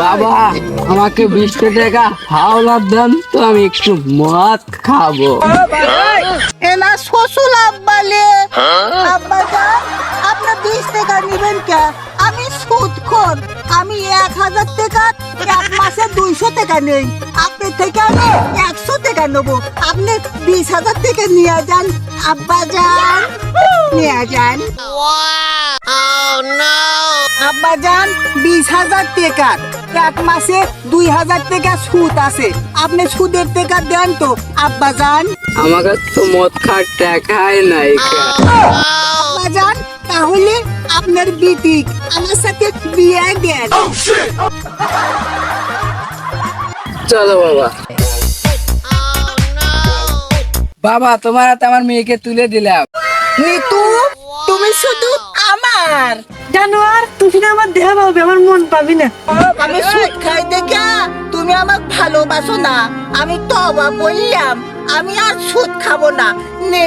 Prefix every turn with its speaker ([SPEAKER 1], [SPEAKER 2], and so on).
[SPEAKER 1] বাবা আমাকে বিশ টাকা হাওলার দেন তো আমি একটু মদ খাব।
[SPEAKER 2] এনা শ্বশুর আব্বালে আব্বা যান বিশ টাকা নেবেন কে? আমি সুদ খোর আমি এক হাজার টাকা এক মাসে দুইশো টাকা নেই। আপনি থেকে আমি একশো টাকা নেব। আপনি বিশ হাজার টাকা নিয়ে যান আব্বা যান। নিয়ে যান। আব্বা যান বিশ হাজার টাকা। এক মাসে দুই হাজার টাকা সুদ আছে। আপনি সুদের টাকা দেন তো আব্বা যান
[SPEAKER 1] আমাকে তো মদ খাওয়ার টাকাই নাই
[SPEAKER 2] বাজান তাহলে আপনার বিটিক আমার সাথে বিয়ে দেন।
[SPEAKER 1] চলো বাবা। বাবা তোমার হাতে আমার মেয়েকে তুলে দিলাম।
[SPEAKER 2] নিতু তুমি শুধু আমার।
[SPEAKER 3] আর তুমি না আমার দেহা পাবে আমার মন পাবি না।
[SPEAKER 2] আমি সুদ খাই দেখা তুমি আমাকে ভালোবাসো না। আমি তো অবাক বললাম আমি আর সুদ খাব না। নে